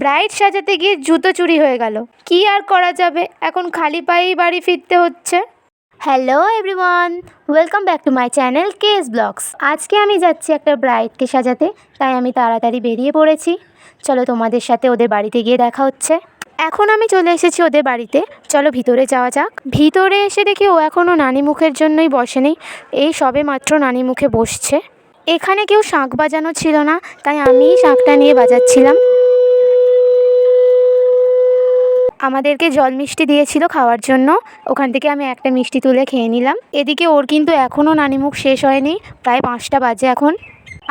Bride সাজাতে গিয়ে জুতো চুরি হয়ে গেল। কি আর করা যাবে? এখন খালি পায়েই বাড়ি ফিরতে হচ্ছে। Hello everyone welcome back to my channel case blogs আজকে আমি যাচ্ছি একটা ব্রাইডকে সাজাতে, তাই আমি তাড়াতাড়ি বেরিয়ে পড়েছি। চলো তোমাদের সাথে ওদের বাড়িতে গিয়ে দেখা হচ্ছে। এখন আমি চলে এসেছি ওদের বাড়িতে। চলো ভিতরে যাওয়া যাক। ভিতরে এসে দেখি ও এখনও নানি মুখের জন্যই বসেনি এই সবে মাত্র নানি মুখে বসছে। এখানে কেউ শাঁখ বাজানো ছিল না, তাই আমিই শাঁখটা নিয়ে বাজাচ্ছিলাম। আমাদেরকে জল মিষ্টি দিয়েছিল খাওয়ার জন্য। ওখান থেকে আমি একটা মিষ্টি তুলে খেয়ে নিলাম। এদিকে ওর কিন্তু এখনও নানিমুখ শেষ হয়নি, প্রায় পাঁচটা বাজে এখন।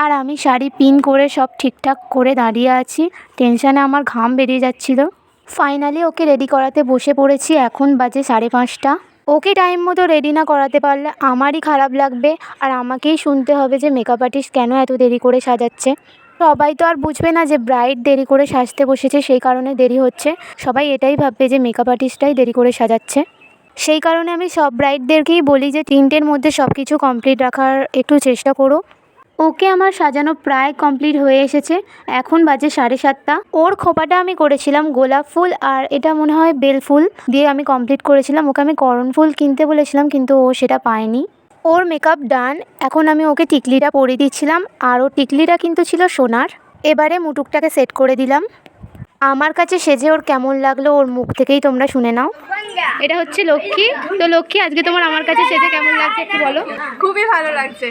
আর আমি শাড়ি পিন করে সব ঠিকঠাক করে দাঁড়িয়ে আছি। টেনশানে আমার ঘাম বেরিয়ে যাচ্ছিল। ফাইনালি ওকে রেডি করাতে বসে পড়েছি, এখন বাজে সাড়ে পাঁচটা। ওকে টাইম মতো রেডি না করাতে পারলে আমারই খারাপ লাগবে। আর আমাকেই শুনতে হবে যে মেকআপ আর্টিস্ট কেন এত দেরি করে সাজাচ্ছে। সবাই তো আর বুঝবে না যে ব্রাইড দেরি করে সাজতে বসেছে, সেই কারণে দেরি হচ্ছে। সবাই এটাই ভাববে যে মেকআপ আর্টিস্টটাই দেরি করে সাজাচ্ছে। সেই কারণে আমি সব ব্রাইডদেরকেই বলি যে তিনটের মধ্যে সব কিছু কমপ্লিট রাখার একটু চেষ্টা করো। ওকে আমার সাজানো প্রায় কমপ্লিট হয়ে এসেছে। এখন বাজে সাড়ে সাতটা। ওর খোপাটা আমি করেছিলাম গোলাপ ফুল আর এটা মনে হয় বেল ফুল দিয়ে আমি কমপ্লিট করেছিলাম। ওকে আমি করণ ফুল কিনতে বলেছিলাম, কিন্তু ও সেটা পায়নি। ওর মেকআপ ডান এখন আমি ওকে টিকলিটা পরিয়ে দিচ্ছিলাম আর ওর টিকলিটা কিন্তু ছিল সোনার। এবারে মুটুকটাকে সেট করে দিলাম। আমার কাছে সেজে ওর কেমন লাগল ওর মুখ থেকেই তোমরা শুনে নাও। এটা হচ্ছে লক্ষ্মী। তো লক্ষ্মী আজকে তোমার আমার কাছে সেজে কেমন লাগছে একটু বলো। খুবই ভালো লাগছে।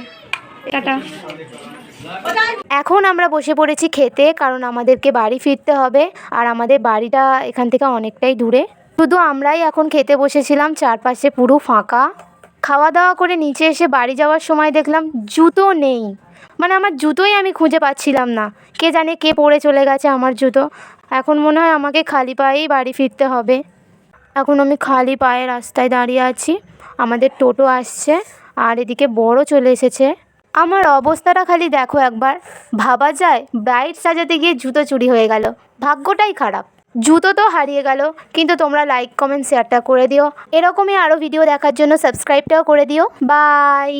টাটা। এখন আমরা বসে পড়েছি খেতে কারণ আমাদেরকে বাড়ি ফিরতে হবে আর আমাদের বাড়িটা এখান থেকে অনেকটাই দূরে। শুধু আমরাই এখন খেতে বসেছিলাম চারপাশে পুরো ফাঁকা। খাওয়া দাওয়া করে নিচে এসে বাড়ি যাওয়ার সময় দেখলাম জুতো নেই। মানে আমার জুতোই আমি খুঁজে পাচ্ছিলাম না। কে জানে কে পড়ে চলে গেছে আমার জুতো। এখন মনে হয় আমাকে খালি পায়েই বাড়ি ফিরতে হবে। এখন আমি খালি পায়ে রাস্তায় দাঁড়িয়ে আছি। আমাদের টোটো আসছে আর এদিকে বড় চলে এসেছে। আমার অবস্থাটা খালি দেখো একবার। ভাবা যায় ব্রাইড সাজাতে গিয়ে জুতো চুরি হয়ে গেল। ভাগ্যটাই খারাপ। জুতো তো হারিয়ে গেল, কিন্তু তোমরা লাইক কমেন্ট শেয়ারটা করে দিও। এরকমই আরও ভিডিও দেখার জন্য সাবস্ক্রাইবটাও করে দিও। বাই